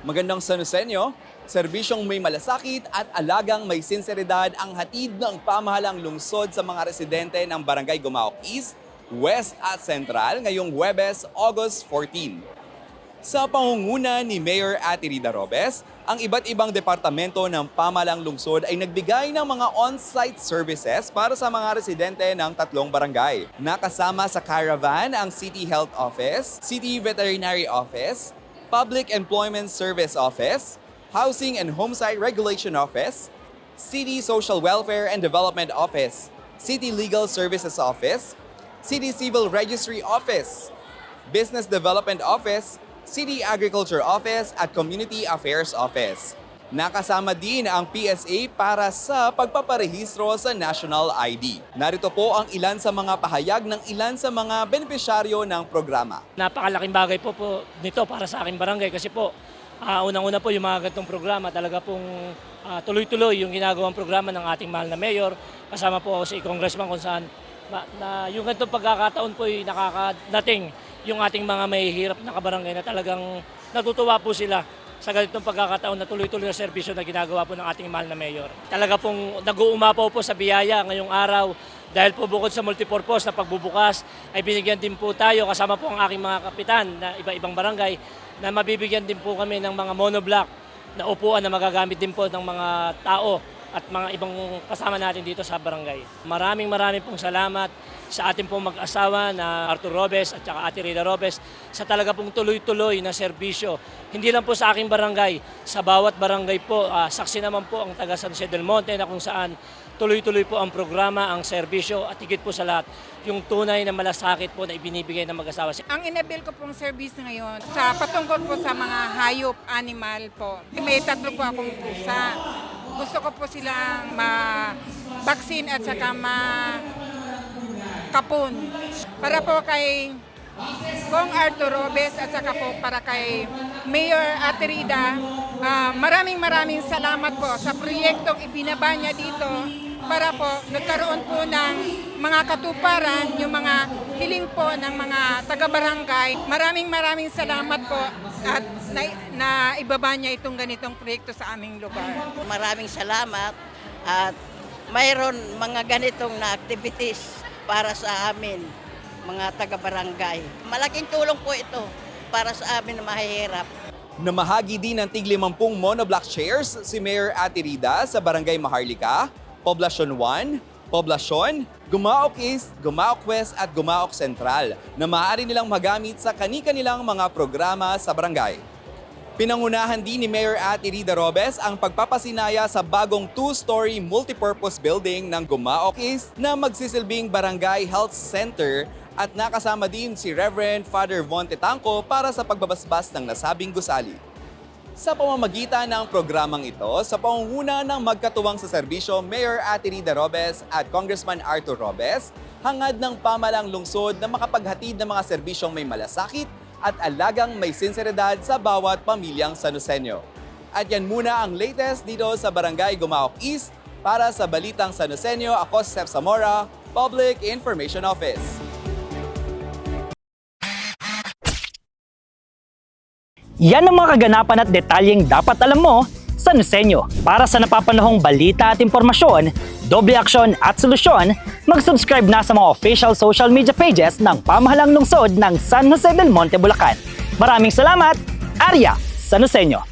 Magandang sanusenyo, serbisyong may malasakit at alagang may sinseridad ang hatid ng pamahalang lungsod sa mga residente ng Barangay Gumaok East, West at Central ngayong Huwebes, August 14. Sa pangunguna ni Mayor Atirida Robes, ang iba't ibang departamento ng pamalang lungsod ay nagbigay ng mga on-site services para sa mga residente ng tatlong barangay. Nakasama sa caravan ang City Health Office, City Veterinary Office, Public Employment Service Office, Housing and Homesite Regulation Office, City Social Welfare and Development Office, City Legal Services Office, City Civil Registry Office, Business Development Office, City Agriculture Office at Community Affairs Office. Nakasama din ang PSA para sa pagpaparehistro sa National ID. Narito po ang ilan sa mga pahayag ng ilan sa mga benepisyaryo ng programa. Napakalaking bagay po po nito para sa aking barangay kasi po ah, unang-una po yung mga ganitong programa talaga pong ah, tuloy-tuloy yung ginagawang programa ng ating mahal na mayor kasama po si congressman kung saan ma- na yung ganitong pagkakataon po ay nakakadating yung ating mga mahihirap na kabarangay na talagang natutuwa po sila sa ganitong pagkakataon na tuloy-tuloy na serbisyo na ginagawa po ng ating mahal na mayor. Talaga pong nag-uumapaw po sa biyaya ngayong araw dahil po bukod sa multipurpose na pagbubukas ay binigyan din po tayo kasama po ang aking mga kapitan na iba-ibang barangay na mabibigyan din po kami ng mga monoblock na upuan na magagamit din po ng mga tao at mga ibang kasama natin dito sa barangay. Maraming maraming pong salamat sa ating pong mag-asawa na Arthur Robes at saka Ate Rita Robes sa talaga pong tuloy-tuloy na serbisyo. Hindi lang po sa aking barangay, sa bawat barangay po, ah, saksi naman po ang taga San Jose del Monte na kung saan tuloy-tuloy po ang programa, ang serbisyo at higit po sa lahat, yung tunay na malasakit po na ibinibigay ng mag-asawa. Ang inabil ko pong service ngayon sa patungkol po sa mga hayop, animal po. May tatlo po akong pusa. Gusto ko po silang ma-vaccine at saka ma-kapon. Para po kay Kong Arthur Robes at saka po para kay Mayor Aterida, ah, maraming maraming salamat po sa proyektong ibinaba niya dito para po nagkaroon po ng mga katuparan, yung mga hiling po ng mga taga-barangay. Maraming maraming salamat po at na, na ibaba niya itong ganitong proyekto sa aming lugar. Maraming salamat at mayroon mga ganitong na activities para sa amin, mga taga-barangay. Malaking tulong po ito para sa amin na mahihirap. Namahagi din ng tig 50 monoblock chairs si Mayor Atirida sa Barangay Maharlika, Poblasyon 1, Poblasyon, Gumaok East, Gumaok West at Gumaok Central na maaari nilang magamit sa kani-kanilang mga programa sa barangay. Pinangunahan din ni Mayor Atirida Robes ang pagpapasinaya sa bagong two-story multipurpose building ng Gumaok East na magsisilbing Barangay Health Center at nakasama din si Reverend Father Von Tetanco para sa pagbabasbas ng nasabing gusali. Sa pamamagitan ng programang ito, sa pangunguna ng magkatuwang sa serbisyo Mayor Atirida Robes at Congressman Arthur Robes, hangad ng pamalang lungsod na makapaghatid ng mga serbisyong may malasakit at alagang may sinseridad sa bawat pamilyang Sanusenyo. At yan muna ang latest dito sa Barangay Gumaok East para sa Balitang Sanusenyo. Ako si Steph Zamora, Public Information Office. Yan ang mga kaganapan at detalyeng dapat alam mo sa Nusenyo. Para sa napapanahong balita at impormasyon, doble aksyon at solusyon, mag-subscribe na sa mga official social media pages ng pamahalang lungsod ng San Jose del Monte, Bulacan. Maraming salamat, Arya, sa Nusenyo.